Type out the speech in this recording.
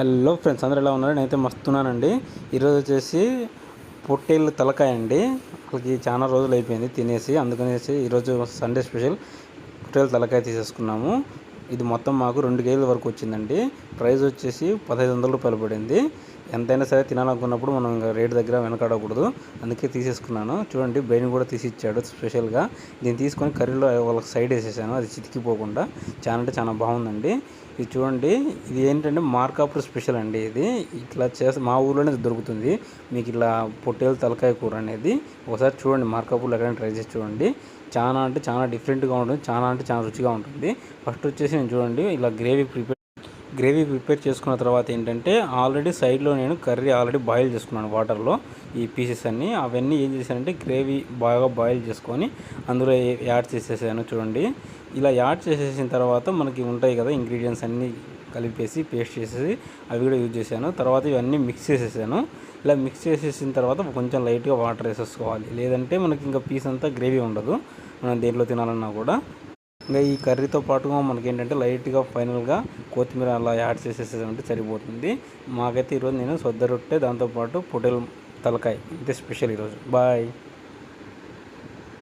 Hello friends అందరూ ఎలా ఉన్నారు? నేనైతే మస్తున్నానండి. ఈరోజు వచ్చేసి పొట్టేళ్ళు తలకాయ అండి. వాళ్ళకి చాలా రోజులు అయిపోయింది తినేసి అందుకనేసి ఈరోజు సండే స్పెషల్ పొట్టేళ్ళు తలకాయ తీసేసుకున్నాము. ఇది మొత్తం మాకు రెండు కేజీల వరకు వచ్చిందండి. ప్రైస్ వచ్చేసి పదహైదు వందల రూపాయలు పడింది. ఎంతైనా సరే తినాలనుకున్నప్పుడు మనం ఇంకా రేటు దగ్గర వెనకాడకూడదు. అందుకే తీసేసుకున్నాను. చూడండి బ్రెయిన్ కూడా తీసి ఇచ్చాడు స్పెషల్గా. దీన్ని తీసుకొని కర్రీలో వాళ్ళకి సైడ్ వేసేసాను. అది చితికిపోకుండా. చాలా అంటే చాలా బాగుందండి. ఇది చూడండి ఇది ఏంటంటే మార్కాపూర్ స్పెషల్ అండి ఇది. ఇట్లా చేస్తే మా ఊర్లోనే దొరుకుతుంది. మీకు ఇట్లా పొట్టేలు తలకాయ కూర అనేది ఒకసారి చూడండి మార్కాపూర్లో ఎక్కడైనా ట్రై చేసి చూడండి. చాలా అంటే చాలా డిఫరెంట్గా ఉంటుంది. చాలా అంటే చాలా రుచిగా ఉంటుంది. ఫస్ట్ వచ్చేసి నేను చూడండి ఇలా గ్రేవీ ప్రిపేర్ గ్రేవీ ప్రిపేర్ చేసుకున్న తర్వాత ఏంటంటే ఆల్రెడీ సైడ్లో నేను కర్రీ ఆల్రెడీ బాయిల్ చేసుకున్నాను వాటర్లో. ఈ పీసెస్ అన్నీ అవన్నీ ఏం చేశానంటే గ్రేవీ బాగా బాయిల్ చేసుకొని అందులో యాడ్ చేసేసాను చూడండి. ఇలా యాడ్ చేసేసిన తర్వాత మనకి ఉంటాయి కదా ఇంగ్రీడియంట్స్ అన్నీ కలిపేసి పేస్ట్ చేసేసి అవి కూడా యూజ్ చేశాను. తర్వాత ఇవన్నీ మిక్స్ చేసేసాను. ఇలా మిక్స్ చేసేసిన తర్వాత కొంచెం లైట్గా వాటర్ వేసేసుకోవాలి. లేదంటే మనకి ఇంకా పీస్ అంతా గ్రేవీ ఉండదు. మనం దేంట్లో తినాలన్నా కూడా. ఇంకా ఈ కర్రీతో పాటుగా మనకి ఏంటంటే లైట్గా ఫైనల్గా కొత్తిమీర అలా యాడ్ చేసేసేదంటే సరిపోతుంది. మాకైతే ఈరోజు నేను సొద్ద రొట్టె దాంతోపాటు పొటెల్ తలకాయ. ఇంతే స్పెషల్ ఈరోజు. బాయ్.